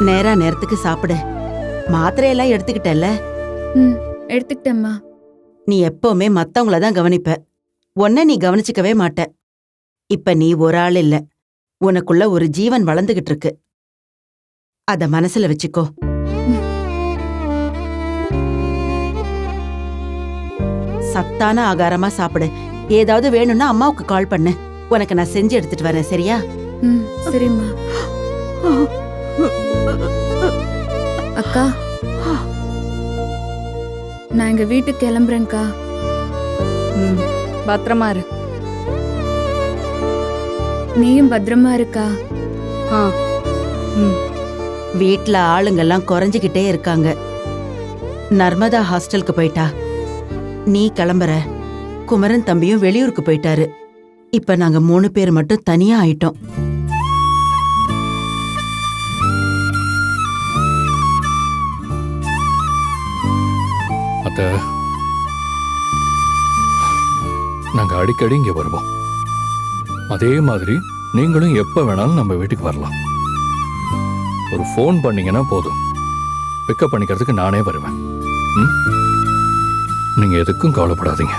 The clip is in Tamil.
நேரா நேரத்துக்கு சாப்பிடு. மாத்திரையெல்லாம் எடுத்துக்கிட்டல்ல ம் எடுத்துக்கிட்டேம்மா. நீ எப்பவுமே மத்தவங்கள தான் கவனிப்ப. உன்னை நீ கவனிச்சுக்கவே மாட்ட. இப்ப நீ ஒரு ஆள் இல்ல. உனக்குள்ள ஒரு ஜீவன் வளர்ந்துகிட்டு இருக்கு. அத மனசுல வச்சுக்கோ. சத்தான ஆகாரமா சாப்பிடு. ஏதாவது வேணும்னா அம்மாவுக்கு கால் பண்ணு. உனக்கு நான் செஞ்சு எடுத்துட்டு வரேன் சரியா? ம் சரிம்மா. அக்கா. நான் எங்க வீட்டுக்கு கிளம்புறேன்க்கா. ம் பத்திரமா இரு. நீயும் பத்திரமா இருக்கா? ஆ ம். வீட்ல ஆளுங்கெல்லாம் குறைஞ்சுகிட்டே இருக்காங்க. நர்மதா ஹாஸ்டலுக்கு போயிட்டா. நீ கிளம்புற. குமரன் தம்பியும் வெளியூருக்கு போயிட்டாரு. இப்ப நாங்க மூணு பேர் மட்டும் தனியா ஆயிட்டோம். அத்த நாங்க அடிக்கடி இங்க வருவோம். அதே மாதிரி நீங்களும் எப்ப வேணாலும் நம்ம வீட்டுக்கு வரலாம். ஒரு ஃபோன் பண்ணீங்கன்னா போதும். பிக்கப் பண்ணிக்கிறதுக்கு நானே வருவேன். நீங்க எதுக்கும் கவலைப்படாதீங்க.